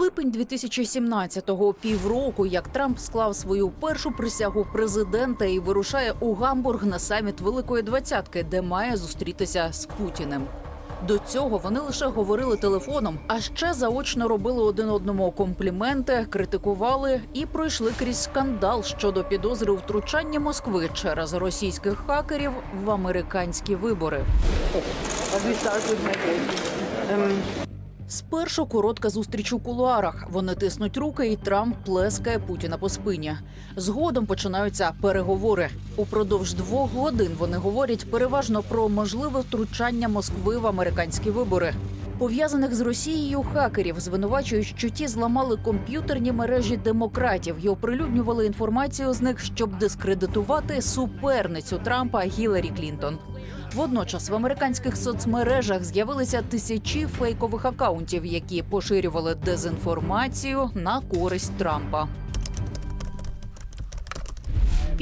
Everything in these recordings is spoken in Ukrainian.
Липень 2017-го – півроку, як Трамп склав свою першу присягу президента і вирушає у Гамбург на саміт Великої Двадцятки, де має зустрітися з Путіним. До цього вони лише говорили телефоном, а ще заочно робили один одному компліменти, критикували і пройшли крізь скандал щодо підозри у Москви через російських хакерів в американські вибори. Спершу коротка зустріч у кулуарах. Вони тиснуть руки, і Трамп плескає Путіна по спині. Згодом починаються переговори. Упродовж двох годин вони говорять переважно про можливе втручання Москви в американські вибори. Пов'язаних з Росією хакерів звинувачують, що ті зламали комп'ютерні мережі демократів і оприлюднювали інформацію з них, щоб дискредитувати суперницю Трампа Гіларі Клінтон. Водночас в американських соцмережах з'явилися тисячі фейкових акаунтів, які поширювали дезінформацію на користь Трампа.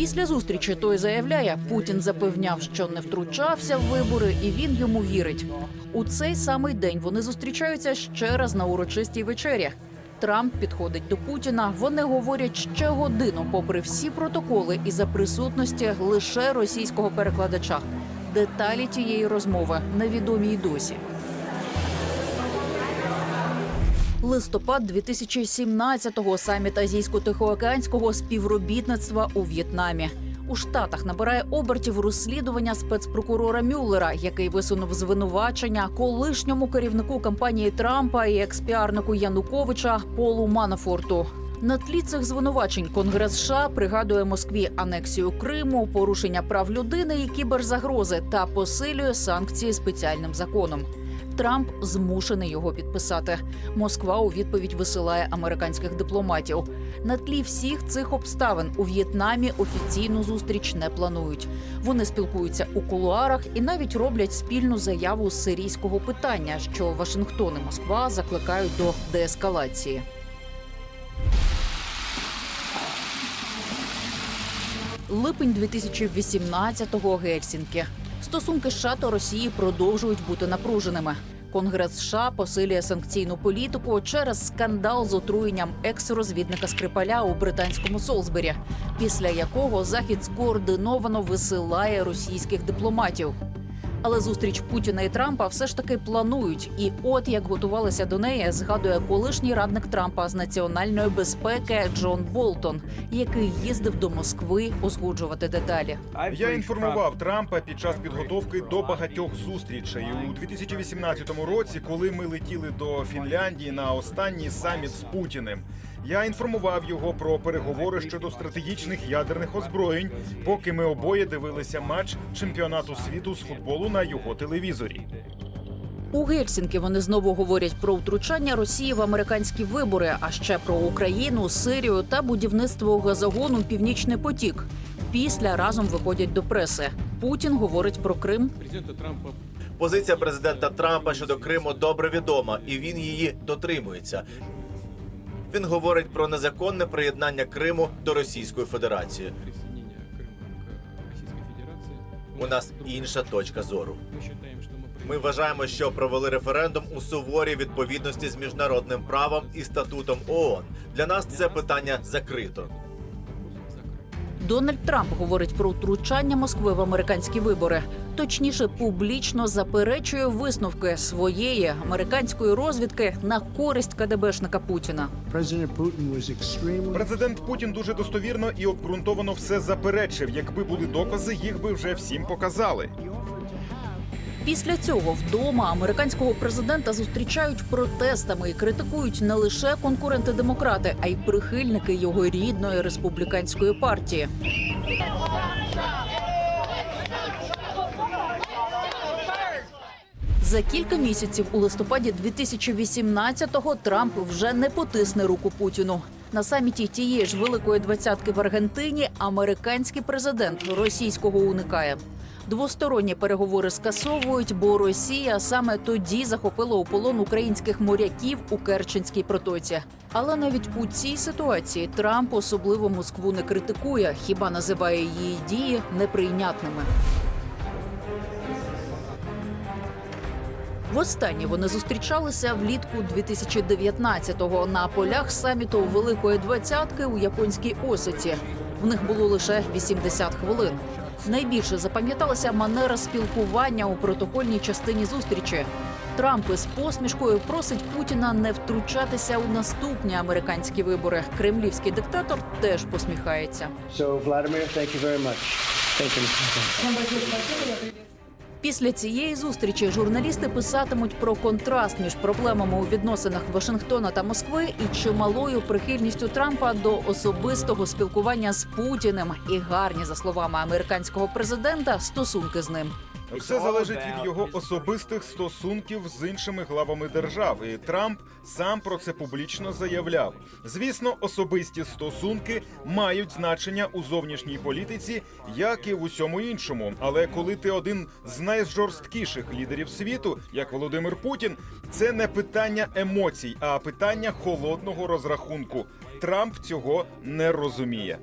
Після зустрічі той заявляє, Путін запевняв, що не втручався в вибори, і він йому вірить. У цей самий день вони зустрічаються ще раз на урочистій вечері. Трамп підходить до Путіна. Вони говорять ще годину, попри всі протоколи, і за присутності лише російського перекладача. Деталі тієї розмови невідомі й досі. Листопад 2017-го – саміт азійсько-тихоокеанського співробітництва у В'єтнамі. У Штатах набирає обертів розслідування спецпрокурора Мюллера, який висунув звинувачення колишньому керівнику кампанії Трампа і експіарнику Януковича Полу Манафорту. На тлі цих звинувачень Конгрес США пригадує Москві анексію Криму, порушення прав людини і кіберзагрози та посилює санкції спеціальним законом. Трамп змушений його підписати. Москва у відповідь висилає американських дипломатів. На тлі всіх цих обставин у В'єтнамі офіційну зустріч не планують. Вони спілкуються у кулуарах і навіть роблять спільну заяву з сирійського питання, що Вашингтон і Москва закликають до деескалації. Липень 2018-го Гельсінкі. Стосунки США та Росії продовжують бути напруженими. Конгрес США посилює санкційну політику через скандал з отруєнням екс-розвідника Скрипаля у британському Солсбері, після якого захід скоординовано висилає російських дипломатів. Але зустріч Путіна і Трампа все ж таки планують. І от як готувалися до неї, згадує колишній радник Трампа з національної безпеки Джон Болтон, який їздив до Москви узгоджувати деталі. Я інформував Трампа під час підготовки до багатьох зустрічей у 2018 році, коли ми летіли до Фінляндії на останній саміт з Путіним. Я інформував його про переговори щодо стратегічних ядерних озброєнь, поки ми обоє дивилися матч чемпіонату світу з футболу на його телевізорі. У Гельсінкі вони знову говорять про втручання Росії в американські вибори, а ще про Україну, Сирію та будівництво газогону Північний потік. Після разом виходять до преси. Путін говорить про Крим. президента Трампа Позиція президента Трампа щодо Криму добре відома, і він її дотримується. Він говорить про незаконне приєднання Криму до Російської Федерації. присоединения Крыма к Российской Федерации. У нас інша точка зору. Мы считаем, что мы Ми вважаємо, що провели референдум у суворій відповідності з міжнародним правом і статутом ООН. Для нас це питання закрито. Дональд Трамп говорить про втручання Москви в американські вибори. Точніше, публічно заперечує висновки своєї американської розвідки на користь КДБшника Путіна. Президент Путін дуже достовірно і обґрунтовано все заперечив. Якби були докази, їх би вже всім показали. Після цього вдома американського президента зустрічають протестами і критикують не лише конкуренти-демократи, а й прихильники його рідної республіканської партії. За кілька місяців у листопаді 2018-го Трамп вже не потисне руку Путіну. На саміті тієї ж великої двадцятки в Аргентині американський президент російського уникає. Двосторонні переговори скасовують, бо Росія саме тоді захопила у полон українських моряків у Керченській протоці. Але навіть у цій ситуації Трамп особливо Москву не критикує, хіба називає її дії неприйнятними. Востаннє вони зустрічалися влітку 2019-го на полях саміту Великої Двадцятки у японській Осиці. В них було лише 80 хвилин. Найбільше запам'яталася манера спілкування у протокольній частині зустрічі. Трамп із посмішкою просить Путіна не втручатися у наступні американські вибори. Кремлівський диктатор теж посміхається. So, Vladimir, thank you very much. Thank you. Після цієї зустрічі журналісти писатимуть про контраст між проблемами у відносинах Вашингтона та Москви і чималою прихильністю Трампа до особистого спілкування з Путіним і гарні, за словами американського президента, стосунки з ним. Все залежить від його особистих стосунків з іншими главами держав. І Трамп сам про це публічно заявляв. Звісно, особисті стосунки мають значення у зовнішній політиці, як і в усьому іншому. Але коли ти один з найжорсткіших лідерів світу, як Володимир Путін, це не питання емоцій, а питання холодного розрахунку. Трамп цього не розуміє.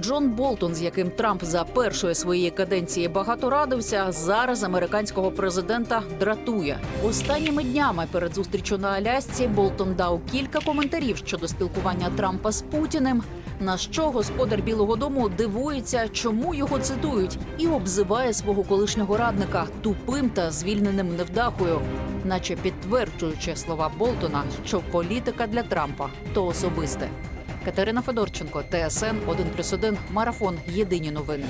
Джон Болтон, з яким Трамп за першої своєї каденції багато радився, зараз американського президента дратує. Останніми днями перед зустрічю на Алясці Болтон дав кілька коментарів щодо спілкування Трампа з Путіним. На що господар Білого Дому дивується, чому його цитують, і обзиває свого колишнього радника тупим та звільненим невдахою, наче підтверджуючи слова Болтона, що політика для Трампа то особисте. Катерина Федорченко, ТСН 1+,1, Марафон. Єдині новини.